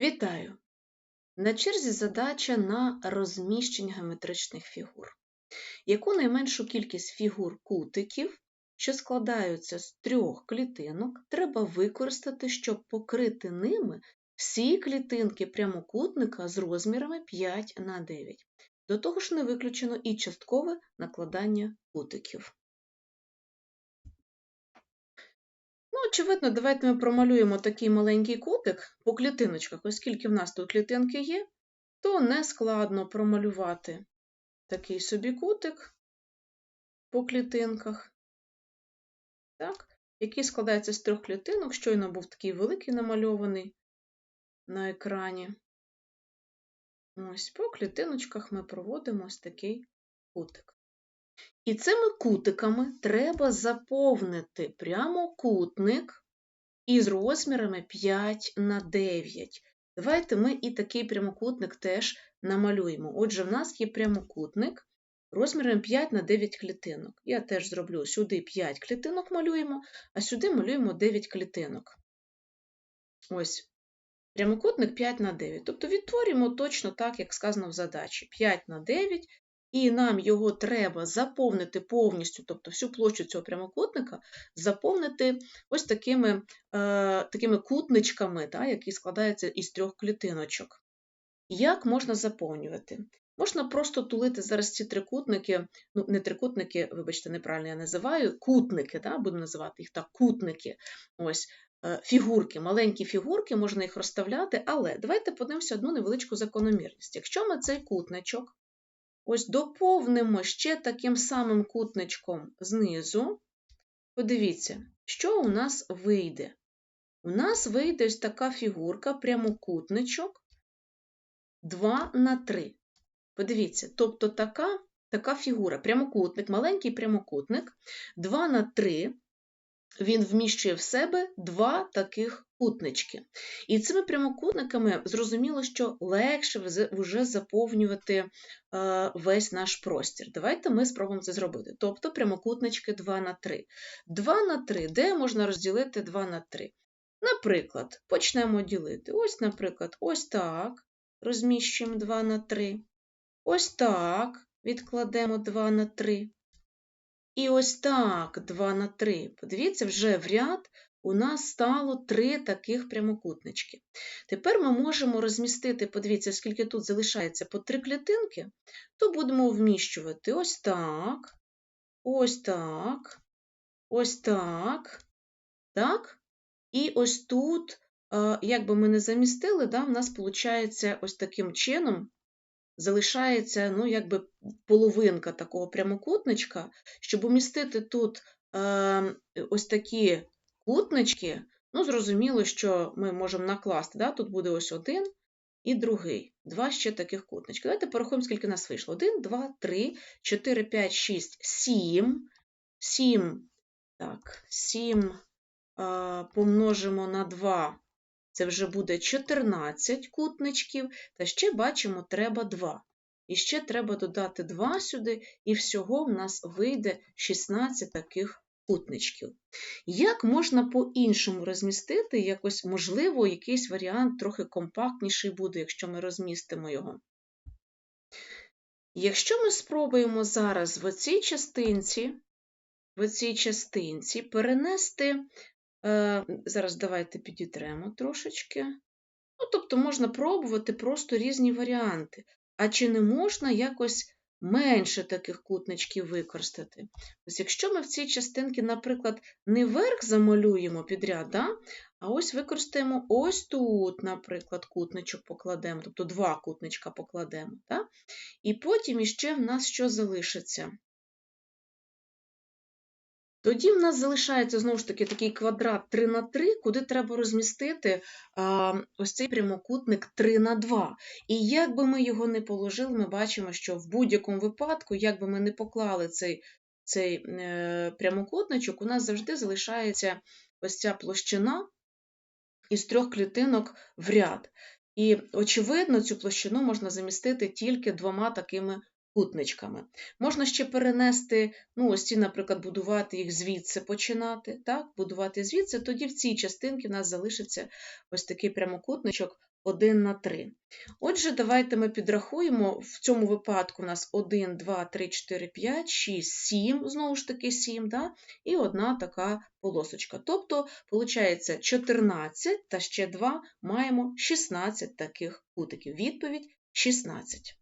Вітаю! На черзі задача на розміщення геометричних фігур. Яку найменшу кількість фігур кутиків, що складаються з трьох клітинок, треба використати, щоб покрити ними всі клітинки прямокутника з розмірами 5 на 9. До того ж не виключено і часткове накладання кутиків. Ну, очевидно, давайте ми промалюємо такий маленький кутик по клітиночках, оскільки в нас тут клітинки є, то не складно промалювати такий собі кутик по клітинках, так, який складається з трьох клітинок, щойно був такий великий намальований на екрані. Ось по клітиночках ми проводимо ось такий кутик. І цими кутиками треба заповнити прямокутник із розмірами 5 на 9. Давайте ми і такий прямокутник теж намалюємо. Отже, в нас є прямокутник розміром 5 на 9 клітинок. Я теж зроблю сюди 5 клітинок малюємо, а сюди малюємо 9 клітинок. Ось, прямокутник 5 на 9. Тобто відтворюємо точно так, як сказано в задачі. 5 на 9 і нам його треба заповнити повністю, тобто всю площу цього прямокутника, заповнити ось такими е, такими кутничками, да, які складаються із трьох клітиночок. Як можна заповнювати? Можна просто тулити зараз ці трикутники, ну, не трикутники, вибачте, неправильно я називаю, кутники, да, будемо називати їх так, кутники. Ось, е, Фігурки, маленькі фігурки, можна їх розставляти, але давайте подивимося одну невеличку закономірність. Якщо ми цей кутничок Ось доповнимо ще таким самим кутничком знизу. Подивіться, що у нас вийде. У нас вийде ось така фігурка, прямокутничок 2 на 3. Подивіться, тобто така така фігура, прямокутник, маленький прямокутник 2 на 3 він вміщує в себе два таких кутнички. І цими прямокутниками зрозуміло, що легше вже заповнювати е, весь наш простір. Давайте ми спробуємо це зробити. Тобто прямокутнички 2 на 3. 2 на 3, де можна розділити 2 на 3? Наприклад, почнемо ділити. Ось, наприклад, ось так. Розміщуємо 2 на 3. Ось так. Відкладемо 2 на 3. І ось так, 2 на 3. Подивіться, вже в ряд у нас стало три таких прямокутнички. Тепер ми можемо розмістити, подивіться, скільки тут залишається по три клітинки, то будемо вміщувати ось так, ось так, ось так, так. І ось тут, як би ми не замістили, да, в нас виходить ось таким чином залишається ну, якби половинка такого прямокутничка, щоб умістити тут е, ось такі кутнички, ну, зрозуміло, що ми можемо накласти. Да? Тут буде ось один і другий. Два ще таких кутнички. Давайте порахуємо, скільки нас вийшло. 1, 2, 3, 4, 5, 6, 7. 7, так, 7 е, помножимо на 2 це вже буде 14 кутничків, та ще бачимо, треба 2. І ще треба додати 2 сюди, і всього в нас вийде 16 таких кутничків. Як можна по-іншому розмістити, якось, можливо, якийсь варіант трохи компактніший буде, якщо ми розмістимо його. Якщо ми спробуємо зараз в цій частинці, в цій частинці перенести зараз давайте підітремо трошечки. Ну, Тобто можна пробувати просто різні варіанти. А чи не можна якось менше таких кутничків використати? Ось Якщо ми в цій частинці, наприклад, не верх замалюємо підряд, да? а ось використаємо ось тут, наприклад, кутничок покладемо, тобто два кутничка покладемо. Да? І потім іще в нас що залишиться? Тоді в нас залишається знову ж таки такий квадрат 3 на 3, куди треба розмістити а, ось цей прямокутник 3 на 2. І як би ми його не положили, ми бачимо, що в будь-якому випадку, як би ми не поклали цей цей е, прямокутничок, у нас завжди залишається ось ця площина із трьох клітинок в ряд. І, очевидно, цю площину можна замістити тільки двома такими кутничками. Можна ще перенести, ну, ось ці, наприклад, будувати їх звідси починати, так, будувати звідси, тоді в цій частинці в нас залишиться ось такий прямокутничок 1 на 3. Отже, давайте ми підрахуємо, в цьому випадку у нас 1, 2, 3, 4, 5, 6, 7, знову ж таки 7, да? і одна така полосочка. Тобто, виходить, 14 та ще 2 маємо 16 таких кутиків. Відповідь 16.